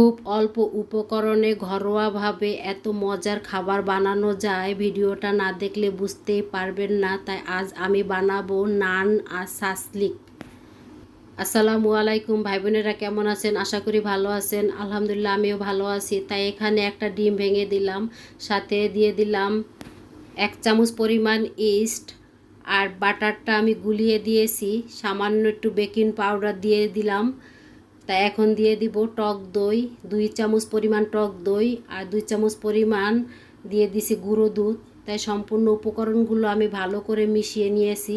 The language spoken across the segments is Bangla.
খুব অল্প উপকরণে ঘরোয়াভাবে এত মজার খাবার বানানো যায়, ভিডিওটা না দেখলে বুঝতেই পারবেন না, তাই আজ আমি বানাবো নান আর সাসলিক আসসালামু আলাইকুম ভাই বোনেরা কেমন আছেন? আশা করি ভালো আছেন। আলহামদুলিল্লাহ, আমিও ভালো আছি। তাই এখানে একটা ডিম ভেঙে দিলাম, সাথে দিয়ে দিলাম এক চামচ পরিমাণ ইস্ট আর বাটারটা আমি গুলিয়ে দিয়েছি। সামান্য একটু বেকিং পাউডার দিয়ে দিলাম। তা এখন দিয়ে দিব টক দই, দুই চামচ পরিমাণ টক দই আর দুই চামচ পরিমাণ দিয়ে দিছি গুঁড়ো দুধ। তাই সম্পূর্ণ উপকরণগুলো আমি ভালো করে মিশিয়ে নিয়েছি।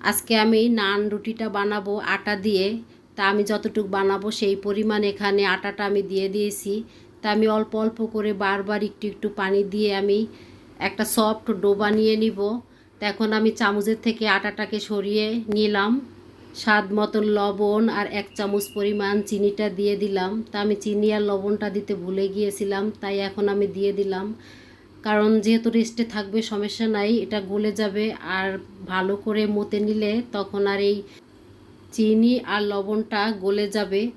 আজকে আমি নান রুটিটা বানাবো আটা দিয়ে। তা আমি যতটুকু বানাবো সেই পরিমাণ এখানে আটাটা আমি দিয়ে দিয়েছি। তা আমি অল্প অল্প করে বারবার একটু একটু পানি দিয়ে আমি একটা সফট ডো বানিয়ে নিব। তা এখন আমি চামচের থেকে আটাটাকে সরিয়ে নিলাম। স্বাদ মতন লবণ আর এক চামচ পরিমাণ চিনিটা দিয়ে দিলাম। তা আমি চিনি আর লবণটা দিতে ভুলে গিয়েছিলাম, তাই এখন আমি দিয়ে দিলাম। কারণ যেহেতু রেস্টে থাকবে, সমস্যা নাই, এটা গলে যাবে। আর ভালো করে মতে নিলে তখন আর এই চিনি আর লবণটা গলে যাবে।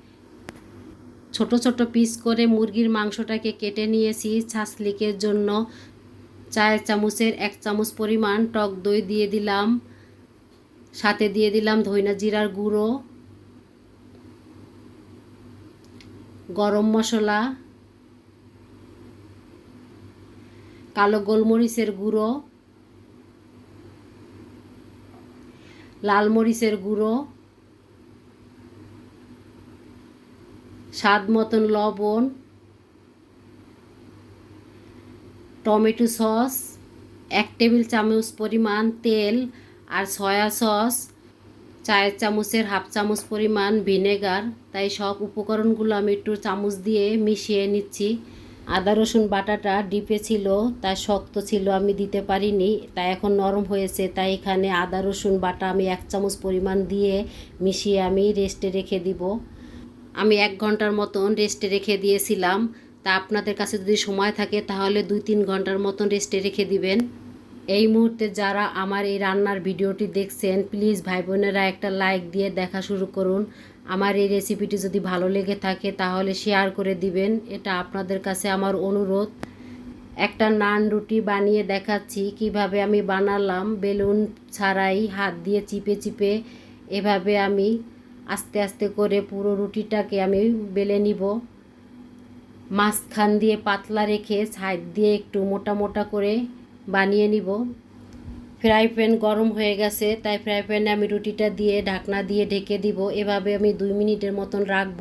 ছোট ছোট পিস করে মুরগির মাংসটাকে কেটে নিয়েছি ছাসলিকের জন্য। চার চামচের এক চামচ পরিমাণ টক দই দিয়ে দিলাম। সাথে দিয়ে দিলাম ধইনা জিরার গুঁড়ো, গরম মশলা, কালো গোলমরিচের গুঁড়ো, লাল মরিচের গুঁড়ো, স্বাদ মতন লবণ, টমেটো সস, এক টেবিল চামচ পরিমাণ তেল আর সয়া সস, চায়ের চামচের হাফ চামচ পরিমাণ ভিনেগার, তাই সব উপকরণগুলো আমি একটু চামচ দিয়ে মিশিয়ে নিচ্ছি। আদা, রসুন, বাটাটা ডিপে ছিল, তাই শক্ত ছিল, আমি দিতে পারিনি, তাই এখন নরম হয়েছে, তাই এখানে আদা, রসুন, বাটা আমি এক চামচ পরিমাণ দিয়ে মিশিয়ে আমি রেস্টে রেখে দিব। আমি এক ঘণ্টার মতন রেস্টে রেখে দিয়েছিলাম, তা আপনাদের কাছে যদি সময় থাকে তাহলে দুই তিন ঘণ্টার মতন রেস্টে রেখে দিবেন। এই মুহূর্তে যারা আমার এই রান্নার ভিডিওটি দেখছেন প্লিজ ভাই বোনেরা একটা লাইক দিয়ে দেখা শুরু করুন। আমার এই রেসিপিটি যদি ভালো লেগে থাকে তাহলে শেয়ার করে দিবেন। এটা আপনাদের কাছে আমার অনুরোধ। একটা নান রুটি বানিয়ে দেখাচ্ছি, কীভাবে আমি বানালাম। বেলুন ছাড়াই হাত দিয়ে চিপে চিপে এভাবে আমি আস্তে আস্তে করে পুরো রুটিটাকে আমি বেলে নিব। মাঝখান দিয়ে পাতলা রেখে সাইড দিয়ে একটু মোটা মোটা করে বানিয়ে নিব। ফ্রাই প্যান গরম হয়ে গেছে, তাই ফ্রাই প্যানে আমি রুটিটা দিয়ে ঢাকনা দিয়ে ঢেকে দিব। এভাবে আমি দুই মিনিটের মতন রাখব।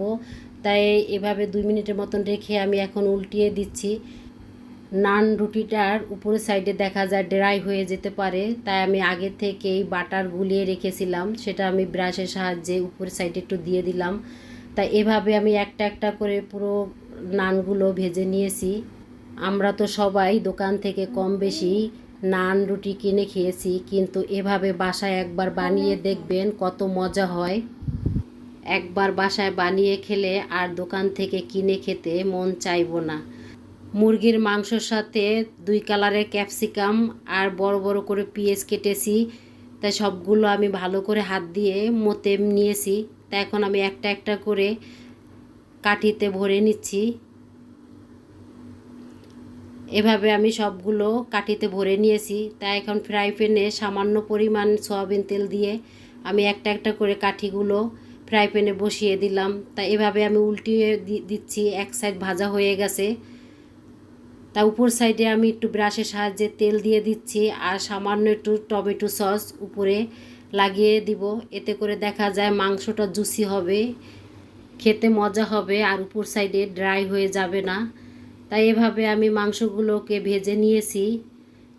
তাই এভাবে দুই মিনিটের মতন রেখে আমি এখন উল্টিয়ে দিচ্ছি। নান রুটিটার উপরের সাইডে দেখা যায় ড্রাই হয়ে যেতে পারে, তাই আমি আগে থেকেই বাটার গুলিয়ে রেখেছিলাম। সেটা আমি ব্রাশের সাহায্যে উপরের সাইডে একটু দিয়ে দিলাম। তাই এভাবে আমি একটা একটা করে পুরো নানগুলো ভেজে নিয়েছি। আমরা তো সবাই দোকান থেকে কম বেশি নান, রুটি কিনে খেয়েছি, কিন্তু এভাবে বাসায় একবার বানিয়ে দেখবেন কত মজা হয়। একবার বাসায় বানিয়ে খেলে আর দোকান থেকে কিনে খেতে মন চাইব না। মুরগির মাংসর সাথে দুই কালারের ক্যাপসিকাম আর বড় বড় করে পিঁয়াজ কেটেছি, তাই সবগুলো আমি ভালো করে হাত দিয়ে মতে নিয়েছি তা এখন আমি একটা একটা করে কাঠিতে ভরে নিচ্ছি। এভাবে আমি সবগুলো কাঠিতে ভরে নিয়েছি। তাই এখন ফ্রাই প্যানে সামান্য পরিমাণ সয়াবিন তেল দিয়ে আমি একটা একটা করে কাঠিগুলো ফ্রাই প্যানে বসিয়ে দিলাম। তা এভাবে আমি উল্টিয়ে দিচ্ছি, এক সাইড ভাজা হয়ে গেছে। তা উপর সাইডে আমি একটু ব্রাশের সাহায্যে তেল দিয়ে দিচ্ছি আর সামান্য একটু টমেটো সস উপরে লাগিয়ে দিব। এতে করে দেখা যায় মাংসটা জুসি হবে, খেতে মজা হবে আর উপর সাইডে ড্রাই হয়ে যাবে না। তাই এভাবে আমি মাংসগুলোকে ভেজে নিয়েছি।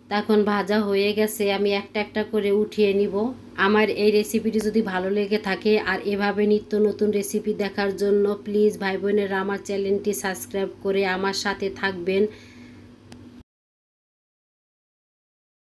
তখন ভাজা হয়ে গেছে, আমি একটা একটা করে উঠিয়ে নিব। আমার এই রেসিপিটি যদি ভালো লেগে থাকে আর এভাবে নিত্য নতুন রেসিপি দেখার জন্য, প্লিজ ভাই বোনেরা আমার চ্যানেলটি সাবস্ক্রাইব করে আমার সাথে থাকবেন।